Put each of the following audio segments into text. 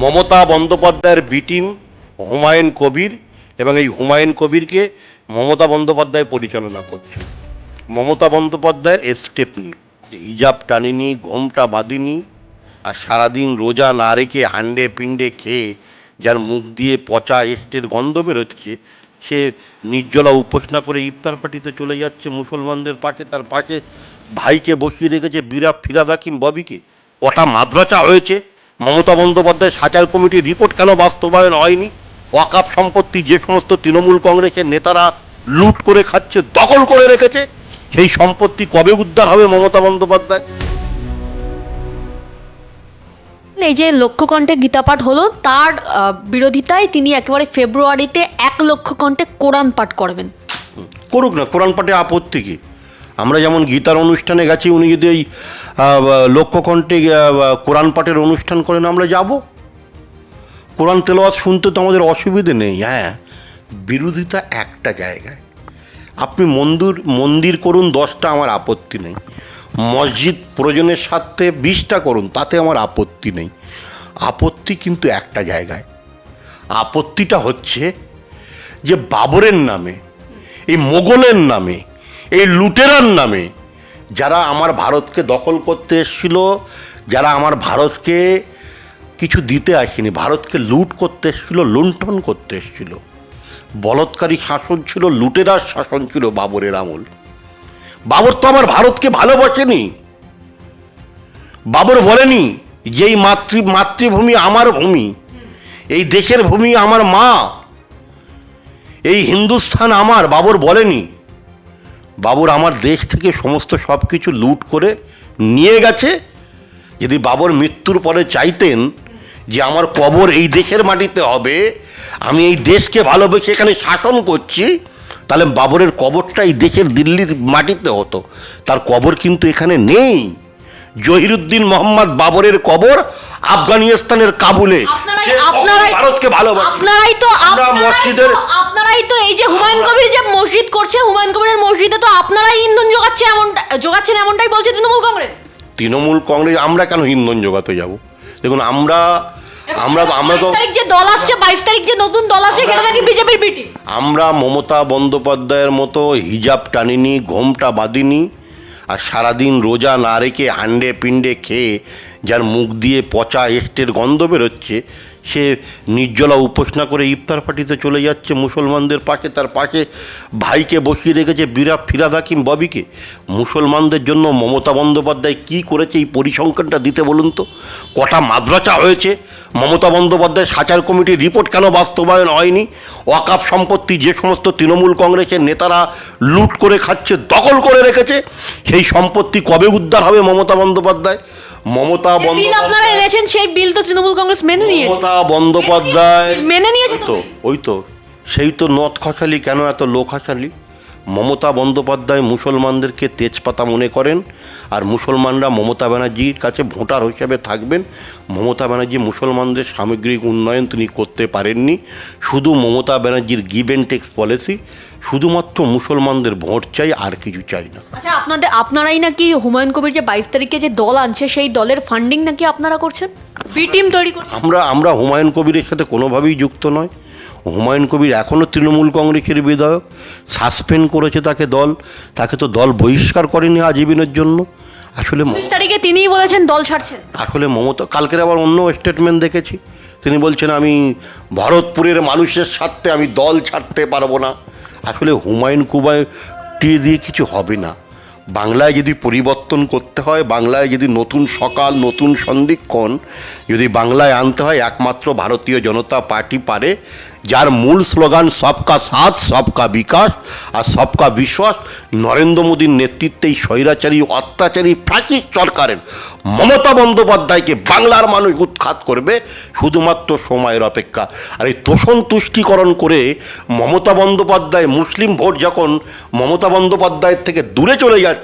মমতা বন্দ্যোপাধ্যায়ের B team, Humayun Kabir এবং এই হুমায়ুন কবিরকে মমতা বন্দ্যোপাধ্যায় পরিচালনা করছে মমতা বন্দ্যোপাধ্যায়ের স্টেপ নিয়ে হিজাব টানিনি, ঘোমটা বাঁধিনি, আর সারাদিন রোজা না রেখে হান্ডে পিণ্ডে খেয়ে যার মুখ দিয়ে পচা এস্টের গন্ধ বেরোচ্ছে, সে নির্জলা উপোস না করে ইফতার পার্টিতে চলে যাচ্ছে মুসলমানদের পাশে, তার পাশে ভাইকে বসিয়ে রেখেছে বিরাট ফিরাদ হাকিম ববিকে। ওটা মাদ্রাসা হয়েছে মমতা বন্দ্যোপাধ্যায় সাচার কমিটির রিপোর্ট কেন বাস্তবায়ন হয়নি? ওয়াকাপ সম্পত্তি যে সমস্ত তৃণমূল কংগ্রেসের নেতারা লুট করে খাচ্ছে দখল করে রেখেছে সেই সম্পত্তি কবে উদ্ধার হবে মমতা বন্দ্যোপাধ্যায়? এই যে লক্ষ্যকণ্ঠে গীতাপাঠ হলো তার বিরোধিতায় তিনি একেবারে ফেব্রুয়ারিতে এক লক্ষ কণ্ঠে কোরআন পাঠ করবেন। করুক না কোরআন পাঠে আপত্তি কি? আমরা যেমন গীতার অনুষ্ঠানে গেছি, উনি যদি এই লক্ষ্যকণ্ঠে কোরআন পাঠের অনুষ্ঠান করেন, আমরা যাব। কোরআন তেলাওয়াত শুনতে তো আমাদের অসুবিধে নেই হ্যাঁ। বিরোধিতা একটা জায়গায়। আপনি মন্দির মন্দির করুন, দশটা আমার আপত্তি নেই। মসজিদ প্রয়োজনের স্বার্থে বিশটা করুন, তাতে আমার আপত্তি নেই। আপত্তি কিন্তু একটা জায়গায়। আপত্তিটা হচ্ছে যে বাবরের নামে, এই মোগলের নামে এই লুটেরার নামে যারা আমার ভারতকে দখল করতে এসেছিল, যারা আমার ভারতকে কিছু দিতে আসেনি, ভারতকে লুট করতে এসেছিল, লুণ্ঠন করতে এসেছিল। বলৎকারী শাসন ছিল, লুটেরার শাসন ছিল বাবরের আমল। বাবর তো আমার ভারতকে ভালোবাসেনি। বাবর বলেনি, যেই মাতৃ, মাতৃভূমি আমার ভূমি, এই দেশের ভূমি আমার মা, এই হিন্দুস্থান আমার। বাবর বলেনি বাবর আমার দেশ থেকে সমস্ত সব কিছু লুট করে নিয়ে গেছে। যদি বাবর মৃত্যুর পরে চাইতেন যে আমার কবর এই দেশের মাটিতে হবে, আমি এই দেশকে ভালোবেসে এখানে শাসন করছি, তাহলে বাবরের কবরটা এই দেশের দিল্লির মাটিতে হতো। তার কবর কিন্তু এখানে নেই। জহিরুদ্দিন মোহাম্মদ বাবরের কবর আফগানিস্তানের কাবুলে। ভারতকে ভালোবাসে। আপনারাই তো আমরা আপনারাই মসজিদের তো- আপনারাই তো এই যে হুমায়ুন কবির যে মসজিদ করছে হুমায়ুন কবিরের মসজিদে তো আপনারাই ইন্ধন যোগাচ্ছে এমনটা যোগাচ্ছেন এমনটাই বলছে তৃণমূল কংগ্রেস। তৃণমূল কংগ্রেস আমরা কেন ইন্ধন জোগাতে যাব? দেখুন আমরা আমরা আমরা তো তারিখ যে দল আসছে বাইশ তারিখ যে নতুন দল আসছে সেটা নাকি বিজেপির বিটি আমরা মমতা বন্দ্যোপাধ্যায়ের মতো হিজাব টানিনি ঘোমটা বাঁধিনি আর সারাদিন রোজা না রেখে হান্ডে পিণ্ডে খেয়ে, যার মুখ দিয়ে পচা এস্টের গন্ধ বেরোচ্ছে সে নির্জলা উপোস না করে ইফতার পার্টিতে চলে যাচ্ছে। মুসলমানদের পাশে, তার পাশে ভাইকে বসিয়ে রেখেছে বিরাট ফিরাদ হাকিম ববিকে। মুসলমানদের জন্য মমতা বন্দ্যোপাধ্যায় কী করেছে এই পরিসংখ্যানটা দিতে বলুন তো? কটা মাদ্রাসা হয়েছে। মমতা বন্দ্যোপাধ্যায় সাচার কমিটির রিপোর্ট কেন বাস্তবায়ন হয়নি? ওয়াকাপ সম্পত্তি যে সমস্ত তৃণমূল কংগ্রেসের নেতারা লুট করে খাচ্ছে, দখল করে রেখেছে, সেই সম্পত্তি কবে উদ্ধার হবে মমতা বন্দ্যোপাধ্যায়? মমতা বিল আপনারা বন্দ্যোপাধ্যায় এনেছেন সেই বিল তো তৃণমূল কংগ্রেস মেনে নিয়েছে। মমতা বন্দ্যোপাধ্যায় মেনে নিয়েছে তো। ওই তো সেই তো নথ খসালি কেন এত লোক খসালি মমতা বন্দ্যোপাধ্যায় মুসলমানদেরকে তেজপাতা মনে করেন আর মুসলমানরা মমতা ব্যানার্জির কাছে ভোটার হিসেবে থাকবেন। মমতা ব্যানার্জি মুসলমানদের সামগ্রিক উন্নয়ন তিনি করতে পারেননি। শুধু মমতা ব্যানার্জির গিভ অ্যান্ড টেক্স পলিসি শুধুমাত্র মুসলমানদের ভোট চাই আর কিছু চাই না। আচ্ছা আপনাদের আপনারাই নাকি হুমায়ুন কবির যে বাইশ তারিখে যে দল আনছে সেই দলের ফান্ডিং নাকি আপনারা করছেন? বি টিম তৈরি করছেন? আমরা আমরা হুমায়ুন কবিরের সাথে কোনোভাবেই যুক্ত নয় হুমায়ুন কবির এখনও তৃণমূল কংগ্রেসের বিধায়ক সাসপেন্ড করেছে তাকে দল। তাকে তো দল বহিষ্কার করেনি আজীবনের জন্য। আসলে উনিশ তারিখে তিনিই বলেছেন দল ছাড়ছেন। আসলে মমতা কালকের আবার অন্য স্টেটমেন্ট দেখেছি। তিনি বলছেন আমি ভারতপুরের মানুষের স্বার্থে আমি দল ছাড়তে পারব না। আসলে হুমায়ুন কুবায় টি দিয়ে কিছু হবে না। বাংলায় যদি পরিবর্তন করতে হয়, বাংলায় যদি নতুন সকাল, নতুন সন্ধিক্ষণ যদি বাংলায় আনতে হয়, একমাত্র ভারতীয় জনতা পার্টি পারে, যার মূল স্লোগান সবকা সাথ, সবকা বিকাশ আর সবকা বিশ্বাস, নরেন্দ্র মোদীর নেতৃত্বে এই স্বৈরাচারী, অত্যাচারী ফ্যাসিস্ট সরকারের মমতা বন্দ্যোপাধ্যায়কে বাংলার মানুষ উৎখাত করবে শুধুমাত্র সময়ের অপেক্ষা। আর এই তোষণ তুষ্টিকরণ করে মমতা বন্দ্যোপাধ্যায় মুসলিম ভোট যখন মমতা বন্দ্যোপাধ্যায়ের থেকে দূরে চলে যাচ্ছে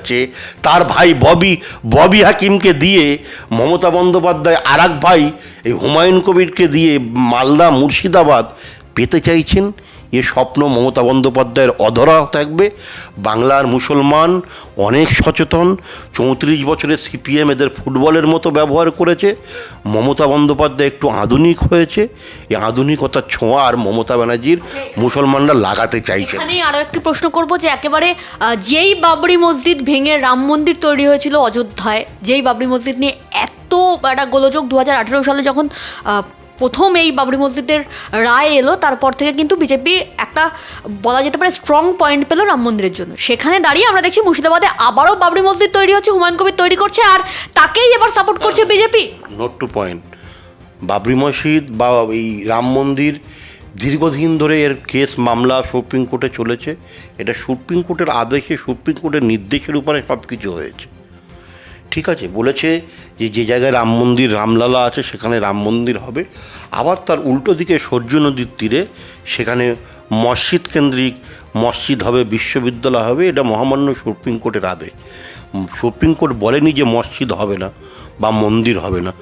তার ভাই ববি ববি হাকিমকে দিয়ে মমতা বন্দ্যোপাধ্যায় আর ভাই, এই হুমায়ুন কবিরকে দিয়ে মালদা মুর্শিদাবাদ পেতে চাইছেন। এ স্বপ্ন মমতা বন্দ্যোপাধ্যায়ের অধরা থাকবে। বাংলার মুসলমান অনেক সচেতন, চৌত্রিশ বছরের সিপিএম এদের ফুটবলের মতো ব্যবহার করেছে। মমতা বন্দ্যোপাধ্যায় একটু আধুনিক হয়েছে। এই আধুনিকতার ছোঁয়া আর মমতা ব্যানার্জির মুসলমানরা লাগাতে চাইছে। এখানেই আরও একটি প্রশ্ন করব যে একেবারে যেই বাবরি মসজিদ ভেঙে রাম মন্দির তৈরি হয়েছিল অযোধ্যায়, যেই বাবরি মসজিদ নিয়ে এত একটা গোলযোগ দু হাজার আঠেরো সালে যখন প্রথম এই বাবরি মসজিদের রায় এলো, তারপর থেকে কিন্তু বিজেপি একটা বলা যেতে পারে স্ট্রং পয়েন্ট পেল রাম মন্দিরের জন্য। সেখানে দাঁড়িয়ে আমরা দেখছি মুর্শিদাবাদে আবারও বাবরি মসজিদ তৈরি হচ্ছে, হুমায়ুন কবির তৈরি করছে, আর তাকেই এবার সাপোর্ট করছে BJP. Note two point Babri মসজিদ বা এই রাম মন্দির দীর্ঘদিন ধরে এর কেস মামলা সুপ্রিম কোর্টে চলেছে। এটা সুপ্রিম কোর্টের আদেশে, সুপ্রিম কোর্টের নির্দেশের উপরে সব কিছু হয়েছে। ঠিক আছে, বলেছে যে যে জায়গায় রাম মন্দির, রামলালা আছে, সেখানে রাম মন্দির হবে। আবার তার উল্টো দিকে সূর্য নদীর তীরে, সেখানে মসজিদ কেন্দ্রিক মসজিদ হবে, বিশ্ববিদ্যালয় হবে, এটা মহামান্য সুপ্রিম কোর্টের আদেশ। সুপ্রিম কোর্ট বলেনি যে মসজিদ হবে না বা মন্দির হবে না।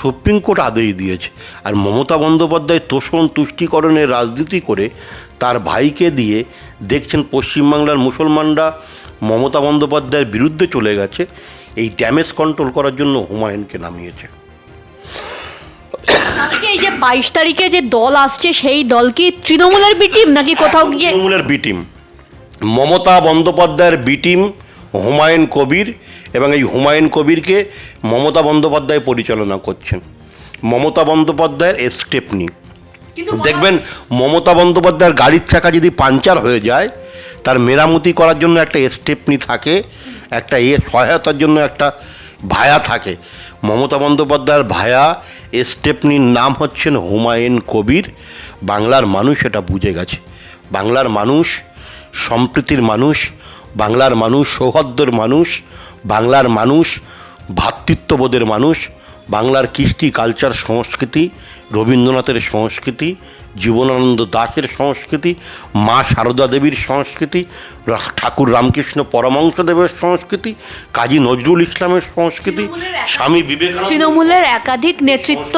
সুপ্রিম কোর্ট আদেশ দিয়েছে। আর মমতা বন্দ্যোপাধ্যায় তোষণ তুষ্টিকরণের রাজনীতি করে তার ভাইকে দিয়ে দেখছেন পশ্চিমবাংলার মুসলমানরা মমতা বন্দ্যোপাধ্যায়ের বিরুদ্ধে চলে গেছে। এই ড্যামেজ কন্ট্রোল করার জন্য হুমায়ুনকে নামিয়েছে। এই যে বাইশ তারিখে যে দল আসছে সেই দল কি তৃণমূলের বিটিম নাকি কোথাও গিয়ে তৃণমূলের বিটিম মমতা বন্দ্যোপাধ্যায়ের বিটিম হুমায়ুন কবির এবং এই হুমায়ুন কবিরকে মমতা বন্দ্যোপাধ্যায় পরিচালনা করছেন। মমতা বন্দ্যোপাধ্যায়ের স্টেপনি। দেখবেন মমতা বন্দ্যোপাধ্যায়ের গাড়ির চাকা যদি পাঞ্চার হয়ে যায় তার মেরামতি করার জন্য একটা স্টেপনি থাকে। একটা এ সহায়তার জন্য একটা ভায়া থাকে। মমতা বন্দ্যোপাধ্যায়ের ভায়া স্টেপনির নাম হচ্ছেন হুমায়ুন কবির। বাংলার মানুষ এটা বুঝে গেছে। বাংলার মানুষ সম্প্রীতির মানুষ, বাংলার মানুষ সৌহার্দ্যর মানুষ, বাংলার মানুষ ভ্রাতৃত্ববোধের মানুষ বাংলার কৃষ্টি কালচার সংস্কৃতি রবীন্দ্রনাথের সংস্কৃতি জীবনানন্দ দাসের সংস্কৃতি মা সারদা দেবীর সংস্কৃতি ঠাকুর রামকৃষ্ণ পরমংসদেবের সংস্কৃতি কাজী নজরুল ইসলামের সংস্কৃতি স্বামী বিবেকানন্দ তৃণমূলের একাধিক নেতৃত্ব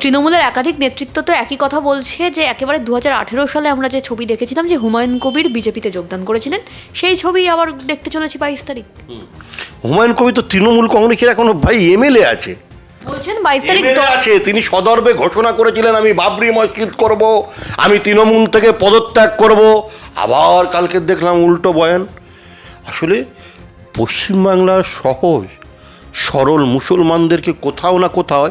তৃণমূলের একাধিক নেতৃত্ব তো একই কথা বলছে যে একেবারে দু হাজার আঠেরো সালে আমরা যে ছবি দেখেছিলাম যে হুমায়ুন কবির বিজেপিতে যোগদান করেছিলেন সেই ছবি আবার দেখতে চলেছি বাইশ তারিখ। হুমায়ুন কবি তো তৃণমূল কংগ্রেসের এখনও ভাই এমএলএ আছে। বলছেন বাইশ তারিখ আছে তিনি সদর্বে ঘোষণা করেছিলেন আমি বাবরি মসজিদ করব আমি তৃণমূল থেকে পদত্যাগ করব। আবার কালকে দেখলাম উল্টো বয়ান। আসলে পশ্চিমবাংলার সহজ সরল মুসলমানদেরকে কোথাও না কোথাও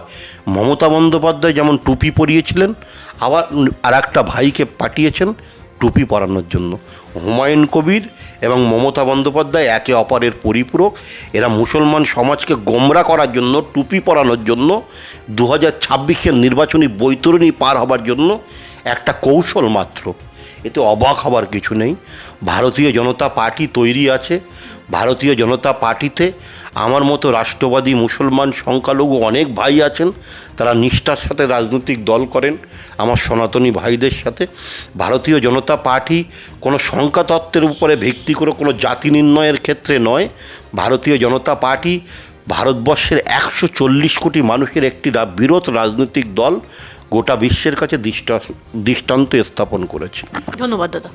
মমতা বন্দ্যোপাধ্যায় যেমন টুপি পরিয়েছিলেন আবার আর একটা ভাইকে পাঠিয়েছেন টুপি পরানোর জন্য। হুমায়ুন কবির এবং মমতা বন্দ্যোপাধ্যায় একে অপরের পরিপূরক। এরা মুসলমান সমাজকে গোমরা করার জন্য, টুপি পরানোর জন্য দু হাজার ছাব্বিশের নির্বাচনী বৈতরণী পার হবার জন্য একটা কৌশল মাত্র। এতে অবাক হবার কিছু নেই। ভারতীয় জনতা পার্টি তৈরি আছে। ভারতীয় জনতা পার্টিতে আমার মতো রাষ্ট্রবাদী মুসলমান সংখ্যালঘু অনেক ভাই আছেন, তারা নিষ্ঠার সাথে রাজনৈতিক দল করেন, আমার সনাতনী ভাইদের সাথে। ভারতীয় জনতা পার্টি কোনো সংখ্যাতত্ত্বের উপরে ভিত্তি করে কোনো জাতি নির্ণয়ের ক্ষেত্রে নয়। ভারতীয় জনতা পার্টি ভারতবর্ষের একশো চল্লিশ কোটি মানুষের একটি বিরোধ রাজনৈতিক দল গোটা বিশ্বের কাছে দৃষ্টা, দৃষ্টান্ত স্থাপন করেছে। ধন্যবাদ দাদা।